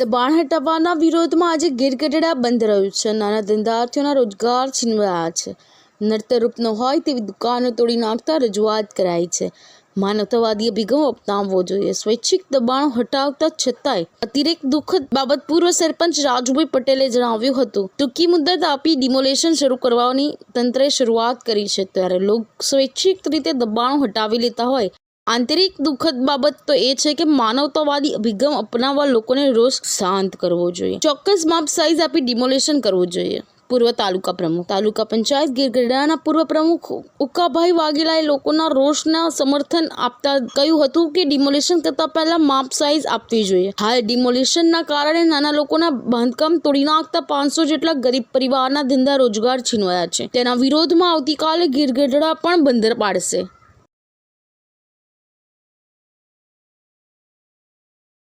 દબાણ હટાવવાના વિરોધમાં આજે ગીરગઢડા બંધ રહ્યું છે. નાના ધંધાર્થીઓના રોજગાર છીનવાયા છે. નડતરરૂપ ન હોય તેવી દુકાનો તોડી નાખતા રજૂઆત કરાઈ છે. માનવતાવાદી અભિગમ અપનાવવો જોઈએ. સ્વૈચ્છિક દબાણો હટાવતા છતાંય અતિરેક દુઃખદ બાબત પૂર્વ સરપંચ રાજુભાઈ પટેલે જણાવ્યું હતું. ટૂંકી મુદત આપી ડિમોલેશન શરૂ કરવાની તંત્રે શરૂઆત કરી છે. ત્યારે લોક સ્વૈચ્છિક રીતે દબાણો હટાવી લેતા હોય આંતરિક દુઃખદ બાબત તો એ છે કે માનવતાવાદી અભિગમ અપનાવવા લોકોને રોષ શાંત કરવો જોઈએ. ચોક્કસ માપ સાઇઝ આપી ડિમોલેશન કરવું જોઈએ. પૂર્વ તાલુકા પ્રમુખ, તાલુકા પંચાયત ગીરગઢડાના પૂર્વ પ્રમુખ ઉકાભાઈ વાઘેલાએ લોકોના રોષના સમર્થન આપતા કહ્યું હતું કે ડિમોલેશન કરતા પહેલા માપ સાઇઝ આપવી જોઈએ. હાલ ડિમોલેશનના કારણે નાના લોકોના બાંધકામ તોડી નાખતા પાંચસો જેટલા ગરીબ પરિવારના ધંધા રોજગાર છીનવાયા છે. તેના વિરોધમાં આવતીકાલે ગીરગઢડા પણ બંદર પાડશે.